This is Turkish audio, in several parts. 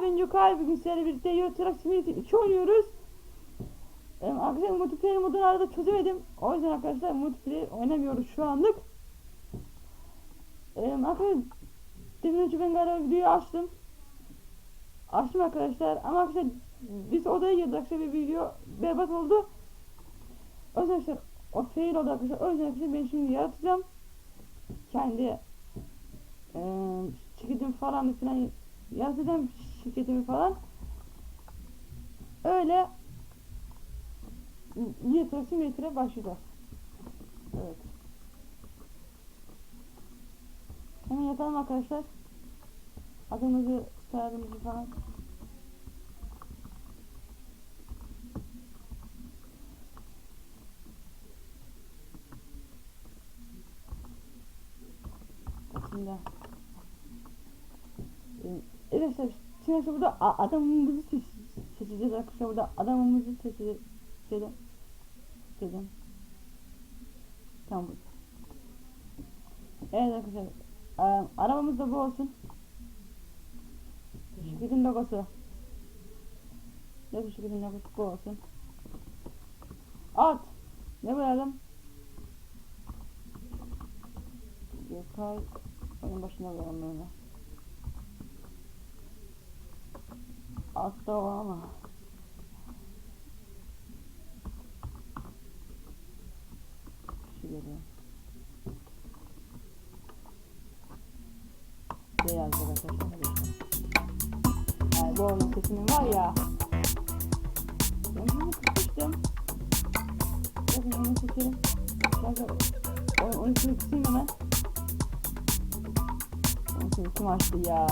ben Gökay bugün sizlerle birlikte Euro Truck Simulator 2 oynuyoruz. Ee, arkadaşlar multiplayer modunu arada çözemedim. O yüzden arkadaşlar multiplayer oynamıyoruz şu anlık. Ee, arkadaşlar demin önce ben galiba videoyu açtım. Açtım arkadaşlar ama arkadaşlar biz odaya girdik arkadaşlar bir video berbat oldu. O yüzden arkadaşlar o fail oldu arkadaşlar. O yüzden arkadaşlar ben şimdi yaratacağım. Kendi eee şirketim falan filan yazacağım şirketimi falan. Öyle Yeter Simulator'a başlayacağız. Evet. Hemen yatalım arkadaşlar. Adımızı, soyadımızı falan. Şimdi ee, Evet arkadaşlar arkadaşlar burada adamımızı seç seçeceğiz arkadaşlar burada adamımızı seçeceğiz. Dedim. Tamam. Evet arkadaşlar e, arabamız da bu olsun. Şirketin logosu. Ne bu şirketin logosu bu olsun. At. Ne koyalım? Gökay oyun başına koyalım böyle. Altta o ama. Kişi geliyor. Ne yazdı arkadaşlar? Yani bu oyun sesinin var ya. Ben bunu kısmıştım. Bakın onu seçelim. Bakın sesini kısayım hemen. Sesini kim açtı ya?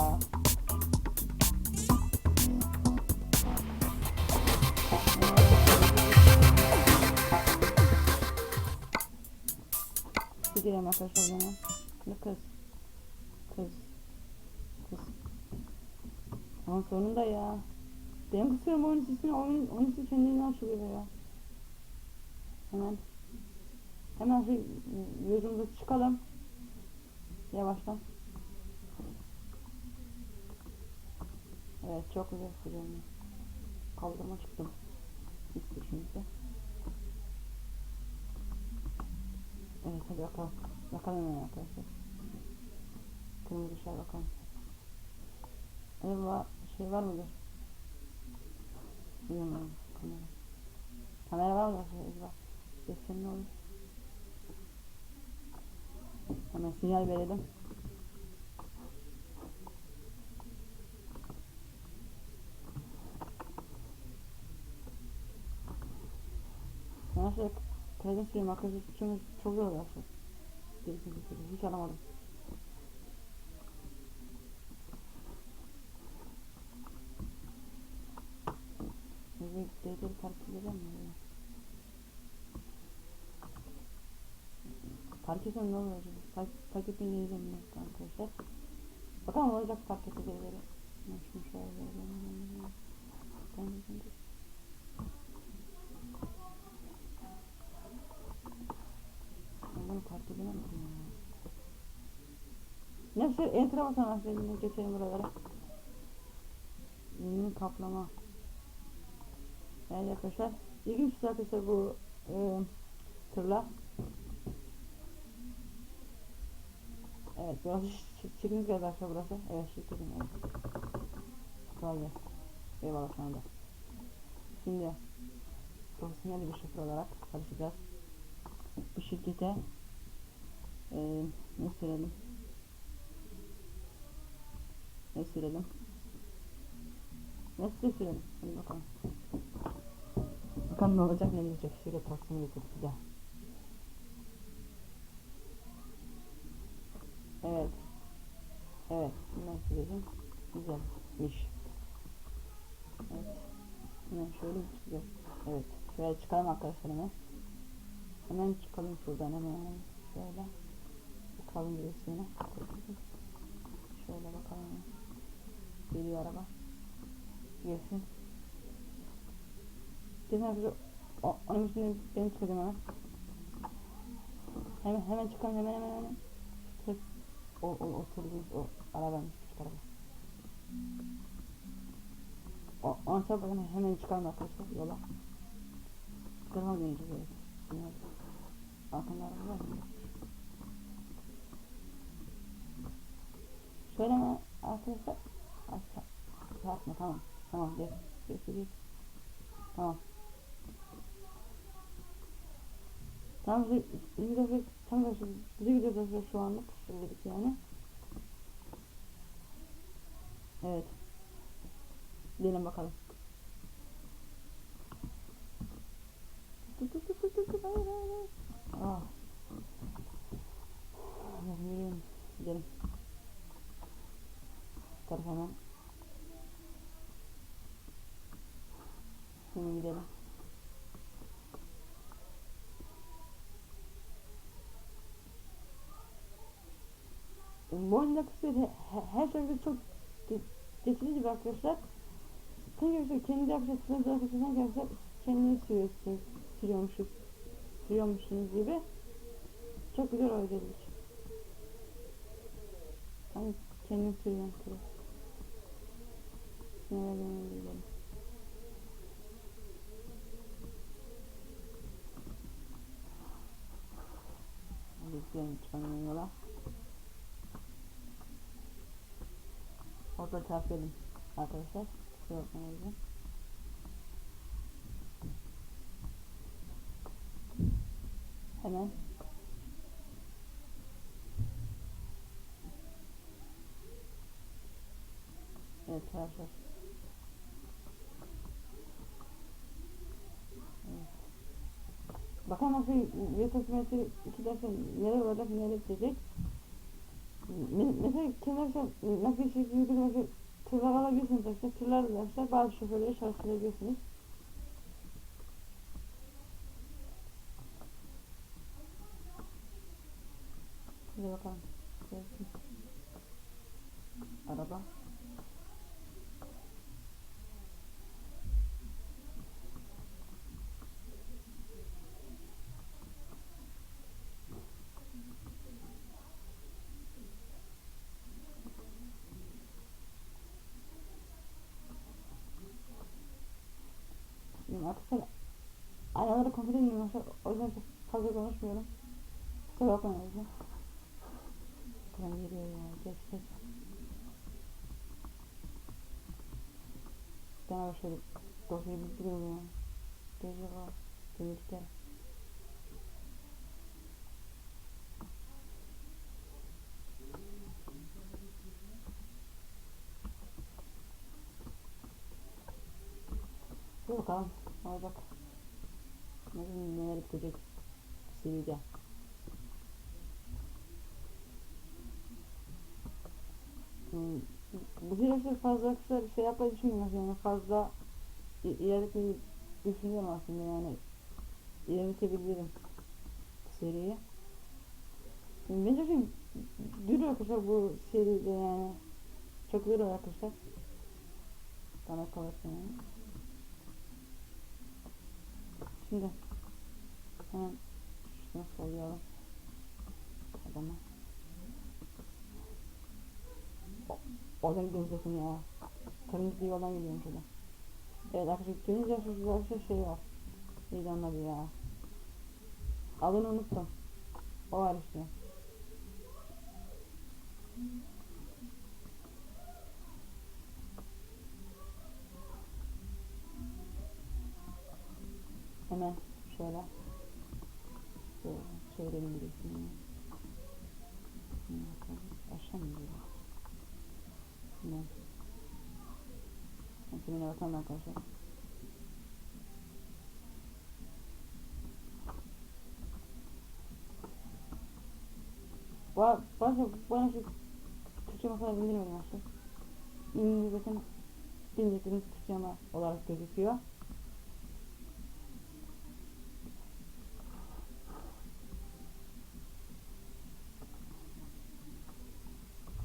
Gidelim arkadaşlar o zaman. Ne kız? Kız. Kız. Ama sonunda ya. Benim kısıyorum oyun sesini, oyun, oyun sesi kendinden açılıyor ya. Hemen. Hemen şu yolumuza çıkalım. Yavaştan. Evet çok güzel hocam. Kaldırma çıktım. İlk Evet hadi bakalım. Bakalım hemen arkadaşlar. Kırmızı ışığa bakalım. Acaba şey var mıdır? Bilmiyorum. Kamera. Kamera var mı? Acaba geçsen ne olur? Hemen sinyal verelim. Nasıl Kaydın süreyim arkadaşlar çünkü çok zor arkadaşlar. Gerisini getirdim. Hiç alamadım. Bizi değdir park edeceğim mi? Park etsem ne olur acaba? Park, park ben arkadaşlar. Bakalım olacak park. Ben şunu şöyle. Ben de Ben bunu fark edemedim ya. Neyse enter'a basalım arkadaşlar. Geçelim buralara. Yeni kaplama. Evet arkadaşlar. İlginç arkadaşlar bu e, tırla. Evet burası şirketimiz galiba arkadaşlar burası. Evet şirketim evet. Gelsin. Eyvallah sana da. Şimdi profesyonel bir şoför olarak çalışacağız bu şirkete e, ne sürelim ne sürelim ne süre sürelim hadi bakalım. Bakalım ne olacak ne olacak şöyle taksimi bir daha evet. Evet bundan sürelim güzelmiş. Evet. Hemen şöyle çıkacağız evet şöyle çıkalım arkadaşlar hemen. Hemen çıkalım şuradan hemen şöyle bakalım birisine. Şöyle bakalım. Geliyor araba. Gelsin. Gelsin arkadaşlar. Onun üstüne ben çıkacağım hemen. Hemen hemen çıkalım hemen hemen hemen. Tek o, o oturduğumuz o arabaymış küçük araba. O, on çabuk hemen çıkalım arkadaşlar yola. Tarafa döneceğiz arkamda araba var mı? Şöyle mi arkadaşlar? Aşağı. Çarpma tamam. Tamam geç. Geç geç. Tamam. Tamam bize tam da arkadaşlar şu anlık. Şimdilik yani. Evet. Gidelim bakalım. Dur dur dur dur dur dur hayır hayır hayır. Ah. Hadi yürüyelim. Gidelim. Şu tarafa hemen. Gidelim. Bu oyunda kısmet he- her şekilde çok ge- geçici bir arkadaşlar. Sanki arkadaşlar kendi arkadaşlar sınıf arkadaşlar sanki arkadaşlar kendini sürüyorsunuz, sürüyormuşuz, sürüyormuşsunuz gibi. Çok güzel oynadık. Hani kendim sürüyorum benim gidelim. Hadi gidelim çıkalım yola. Orada çarpıyordum arkadaşlar. Kusura. Hemen Evet arkadaşlar. Evet. Bakalım nasıl YouTube metri iki derste neler olacak neler bitecek. Me- Mesela kenarsa nakli şekli mesela tırlar alabilirsiniz arkadaşlar. Tırlar da arkadaşlar bazı şoförleri çalıştırabilirsiniz. Hadi bakalım. Araba. Şimdi arkadaşlar kontrol edemiyorum arkadaşlar. O yüzden çok fazla konuşmuyorum. Kusura bakmayın o yüzden. Kıran geliyor ya. Geç geç. Ara şöyle dosyayı bildiriyorum ya. Gece var. Demirlikler. Dur bakalım. Al bak. Nasıl neler bitecek. Seride. Hmm, Bu süreçte fazla kısa şey yapmayı düşünmüyorum yani fazla ilerletmeyi düşünüyorum aslında yani ilerletebilirim seriyi. Bence şey dürü arkadaşlar bu seride yani çok dürü arkadaşlar. Bana kalırsa yani. Şimdi hemen şunu soruyorum adama. Oradan gidiyorsun ya. Kırmızı yoldan gidiyorum şurada. Evet arkadaşlar dönünce şurada arkadaşlar şey var. Neydi onun ya. Adını unuttum. O var işte. Hemen şöyle. Şöyle çevirelim birisini. Aşağı mı gidiyor? Şimdi bakalım arkadaşlar. Bana bana şu Türkçe masal bilmiyorum aslında. İngilizce zaten bilmediğiniz Türkçe olarak gözüküyor.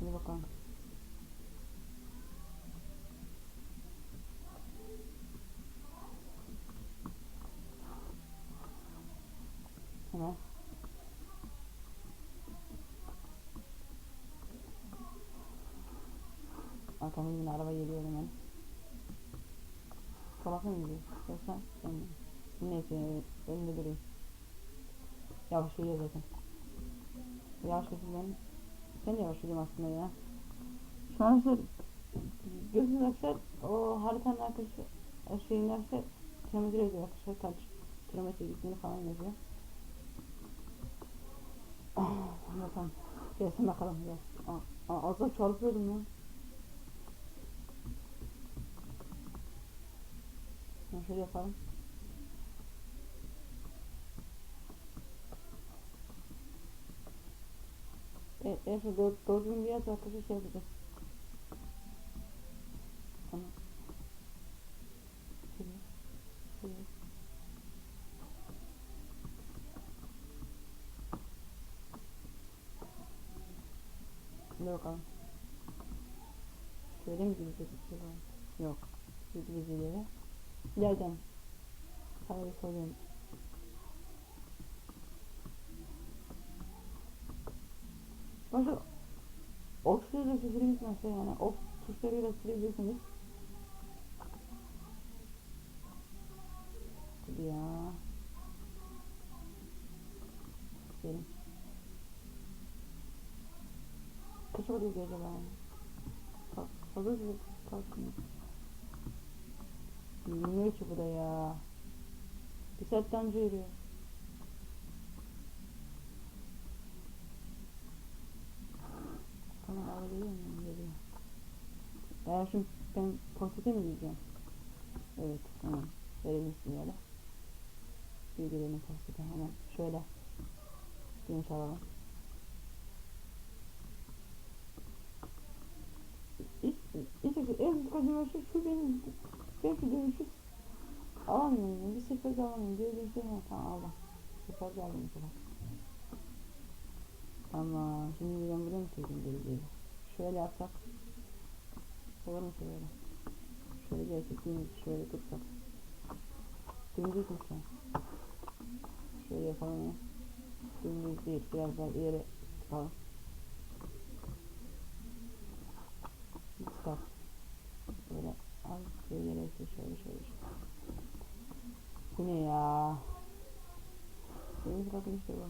Hadi bakalım. Hemen. Arkamda yine araba geliyor hemen. Yavaşla mı gidiyor? Yoksa mi? Neyse önünde durayım. Yavaş zaten. Yavaş ben. Ben de yavaş aslında ya. Şu an işte gözünüz arkadaşlar o haritanın arkası şeyin arkası kilometre yazıyor arkadaşlar kaç kilometre gittiğini falan yazıyor. Ah, bakalım. Gelsin bakalım gel. Aa, aa, az da çarpıyordum lan. Ha, şöyle yapalım. E, doğru, doğru düzgün bir yer arkadaşlar şey yapacağız. Tamam. Şöyle. Şöyle. Şimdi bakalım. Şöyle mi? Şöyle. Yok. Gideceğiz ileri. İleriden. Sadece soruyorum. Başka Okçuları da sürebilirsiniz yani. Ok tuşlarıyla sürebilirsiniz. Ya. Gidelim. Kaç oluyor acaba? Kalır mı? Kalkmıyor. Bilmiyor ki bu da ya. Bir saatten önce yürüyor. Tamam alabiliyor muyum? Geliyor. Ya şimdi ben portete mi gideceğim? Evet tamam. Verelim sinyali. Bir gidelim portete hemen. Şöyle. Geniş alalım. İlk, ilk, ilk, en büyük acaba şu, şu benim. Ben şu dönüşü alamıyorum. Bir seferde alamıyorum. Geri dönüşü ha, tamam aldım. Seferde aldım bu sefer. Ama şimdi ben buraya mı geri geri? Şöyle yapsak. Olur mu şöyle? Şöyle gelsek şöyle tutsak. Dümdüz mü şu? Şöyle yapalım ya. Dümdüz değil. Biraz daha ileri tutalım. Tutak. Böyle yere işte şöyle şöyle şöyle. Bu ne ya? Deniz bakın işte bu.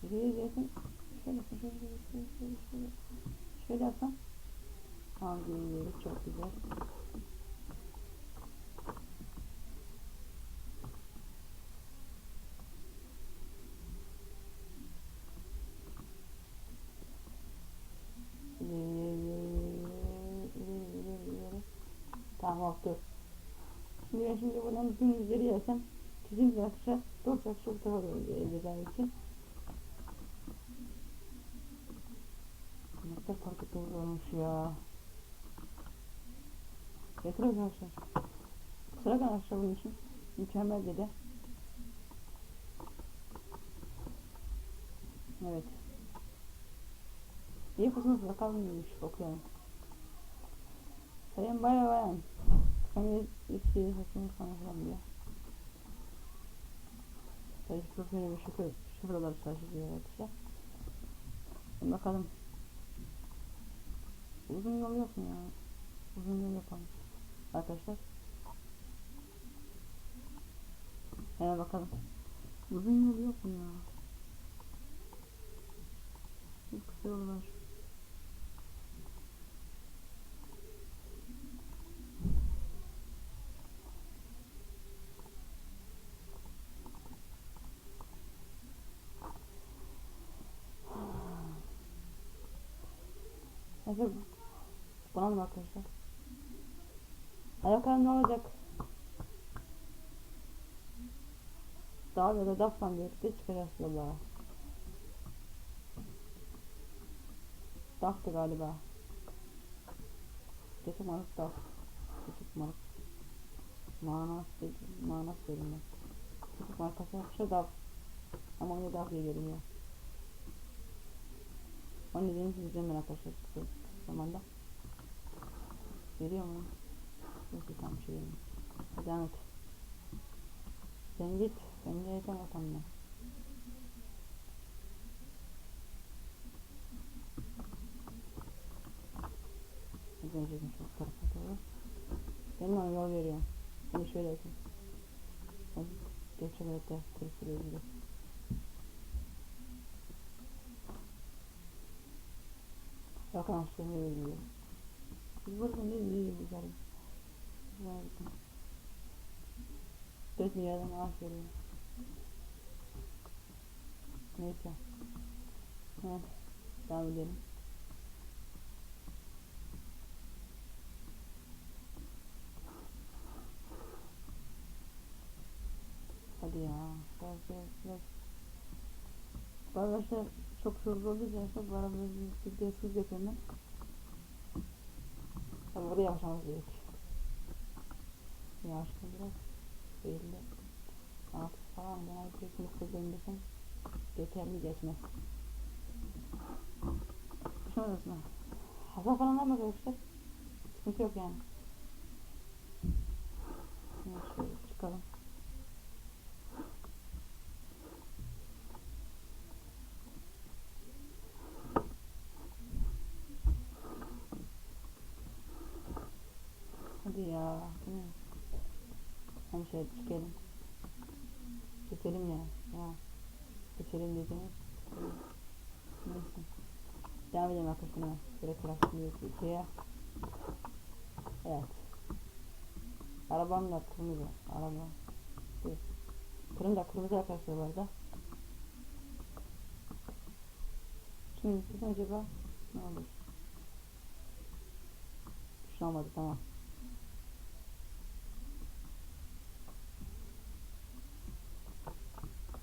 Şuraya zaten şöyle şöyle şöyle şöyle şöyle şöyle şöyle yapsam tamam geliyoruz çok güzel İleri, ileri, ileri, ileri. Oldu. Şimdi ben şimdi buradan dümdüz geri gelsem arkadaşlar 4 dakika çok daha doğru geleceğim için Ne kadar fark etti olmuş ya. Yeter arkadaşlar. Sıra arkadaşlar bunun için. Mükemmel dedi. Evet. İyi fırsatınız bakalım neymiş okuyalım. Sayın baya bayan. Hani şeyi saçını sana falan diyor. Sayı profili ve şifre, şifreler arkadaşlar. Şimdi bakalım. Uzun yol yok mu ya? Uzun yol yapalım. Arkadaşlar. Hemen bakalım. Uzun yol yok mu ya? Çok kısa yol var. Neyse Bulalım arkadaşlar. Bakalım ne olacak. Daha böyle daftan birlikte çıkacağız yollara. Daftı galiba. Geçim alıp daf. Küçük mark. Manas dedi. Manas dedim ben. Küçük markası şu daf. Ama onu daf diye görünüyor. Onun çizeceğim ben arkadaşlar zamanda. Geliyor mu? Neyse tam şey yedim. Hadi Ahmet. Sen git. Ben geleceğim vatanına. dönecekmiş şu tarafa doğru. Ben ona yol veriyorum. Beni şöyle yapayım. Hadi geçelim de Bakın aşağıya yürüyor. Biz buradan değil mi? İyi güzel. Güzel bakın. 4 milyardan maaş veriyor. Neyse. Ha, devam edelim. Hadi ya. Biraz biraz biraz. Arkadaşlar çok hızlı için arkadaşlar bu arada bir, yapıyorum ben. Tabi burada yavaşlamamız gerek. Yavaşla biraz. 50 6 falan genel bir hızlı döndürsem yeterli geçmez. Sonrasında hasar falan var mı arkadaşlar? Sıkıntı yok yani. Şimdi şöyle çıkalım. Hadi ya. Bu ne? Hani şöyle çıkalım. Geçelim ya. Ya. Geçelim dediğimiz. Neyse. Devam edelim arkadaşlar. Böyle kırarsın ikiye. Evet. Arabam da kırmızı. Araba. Dur. Tırım da kırmızı arkadaşlar bu arada. Şimdi acaba ne olur? Bir olmadı tamam.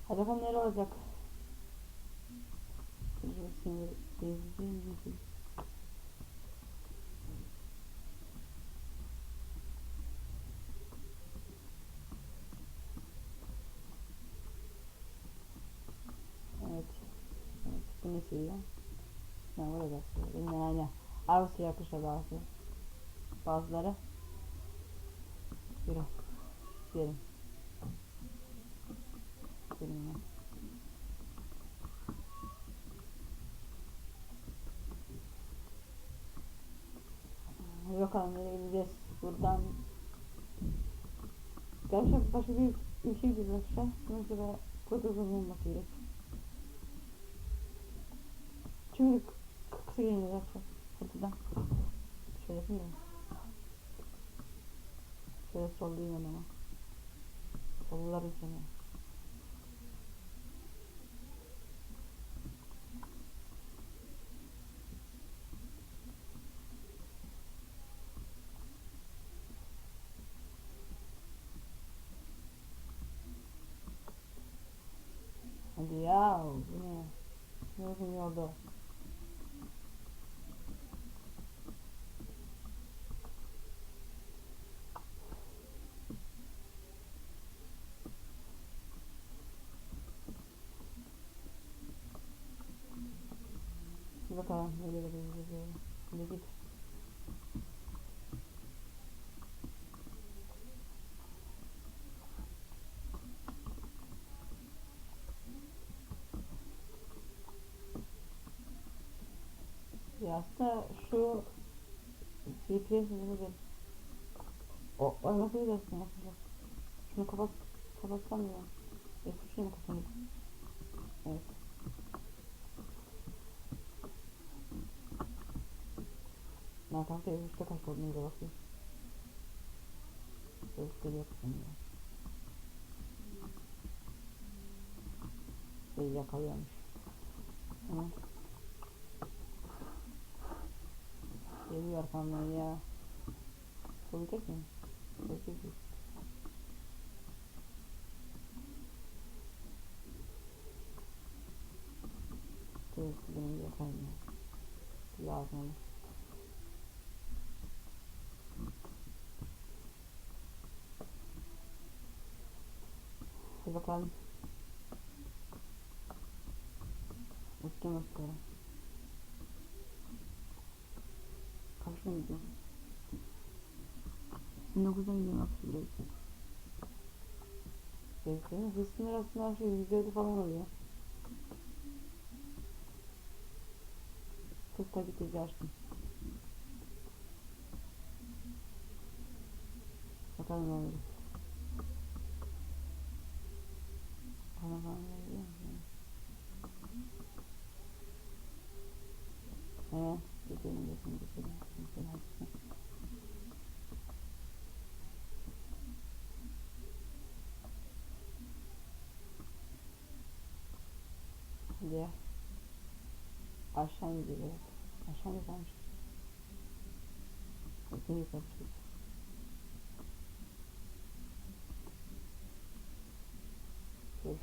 Hadi bakalım neler olacak. Evet. Bu ne sürüyor? Ne var sürüyor. Benim yani sürüyor arkadaşlar bazı. Bazıları. Yürü. Gidelim. Gidelim ya. Hadi bakalım nereye gideceğiz. Buradan Gerçekten başka bir ülke gidiyoruz arkadaşlar. Mesela protokol olması gerek. K- kısa geliyor arkadaşlar. Buradan. Şöyle yapayım da. Şöyle sollayayım ama. Sollarız seni. Hadi ya bu ne? Ne uzun yolda? Bir bakalım nereye Ya aslında şu GPS nedir? O olması güzel aslında. Şunu kapat kapatsam ya. E şunu mu kapanıyor? Evet. Ben kanka ev üstte kaç olduğunu da bakayım. Ev üstte yok şimdi. Şey yakalıyormuş. Tamam. Geliyor arkamdan ya. Olacak mı? Olacak mı? Evet, benim yakalım ya. Lazım. Hadi bakalım. Uçtum uçtum. Kaçta gidiyorum? 19'a gidiyorum akşam biraz. Bekleyin. Hız sınır aslında şey 150 falan oluyor. Ki açtım. Bakalım ne olacak. Bana bana geliyor mu? Evet. Hadi. Aşağı evet. Aşağı mı kalmış? Bakın yukarı çıkacağız. Şöyle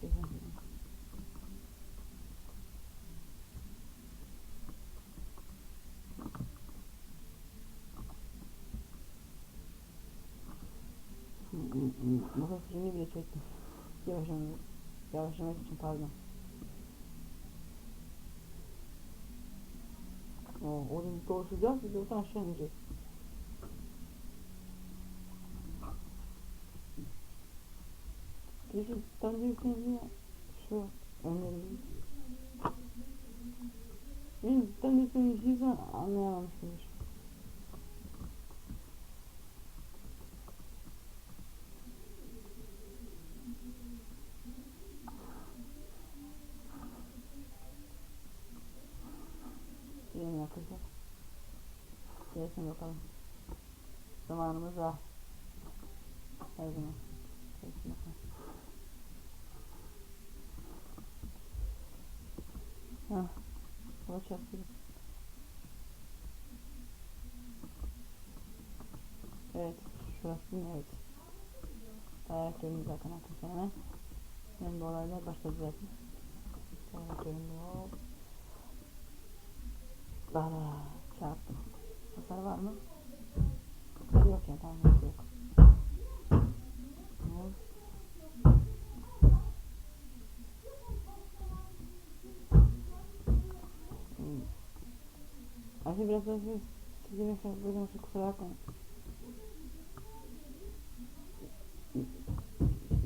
şöyle gezelim. Masa sürümünü bile çektim. Yavaşlamak, yavaşlamak için pardon. Oo, oğlum dolaşacağız bir de oradan aşağı ineceğiz. Keşke ben de yüklenince şu önleri Benim ben de söyleyeceğiz anlayamamışımdır. Gelin arkadaşlar. Gelsin bakalım. Zamanımız var. Her zaman. Gelsin bakalım. Hah. Hava çarptı. Evet. Şurası? Evet. Dayarak göründü zaten arkadaşlar hemen. Hemen bu olaylar başladı zaten. Göründü. Hop. Bana çarptım. Hasar var mı? Hasar yok ya tamam yok. Hmm. Ayşe biraz size mesela böyle olsa kusura bakmayın.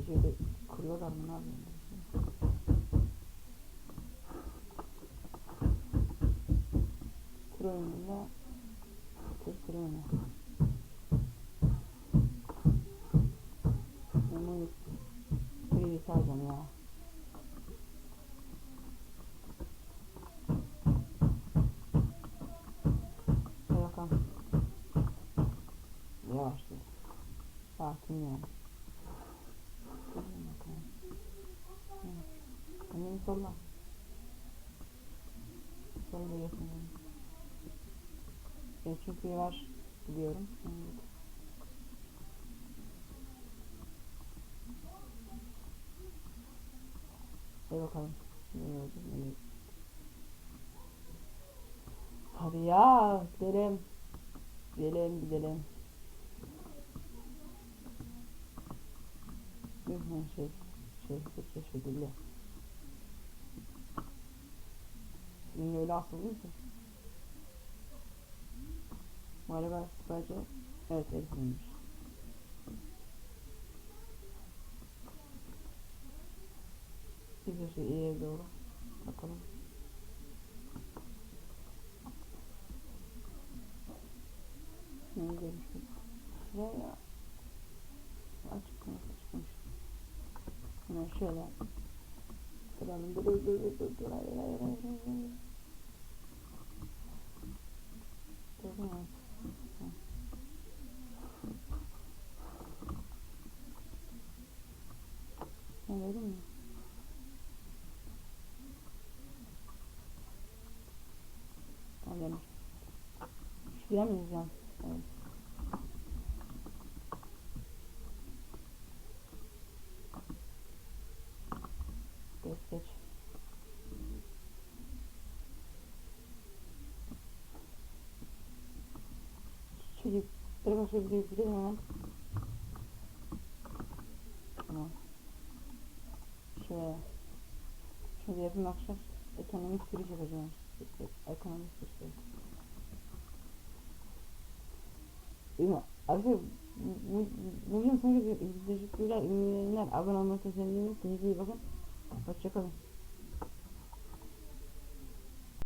Şöyle kırıyorlar mı ne yapıyorlar? Tır oyununda oyunu. Ama tırı saracağım ya. Hadi bakalım. Yavaş dur. Sakin yani. Bakalım. Annemi. Solla gelsin. Ben çünkü yavaş biliyorum. Evet. Hadi bakalım. Ne olacak ne. Hadi ya gidelim. Gidelim gidelim. Hı hı, şey şey keşfedildi. Senin öyle asıldın ki. Galiba sadece evet. Biz de şu iyiye doğru bakalım. Ne bu? Şuraya açıkmış açıkmış. Hemen şöyle duralım. Dur dur dur dur dur. Hayır hayır hayır hayır. hayır. Mi? Tamam vermiş. Şuraya mı yazacağım? Evet. Geç geç. Çocuk. Bak şöyle bir gidelim hemen. Tamam. Şöyle. Yapayım arkadaşlar. Ekonomik sürüş yapacağım. Ekonomik evet. Bilmiyorum. Arkadaşlar bu, bu, bugün sonraki teşekkürler, ünlüler, abone olmayı, kendinize iyi bakın. Hoşçakalın.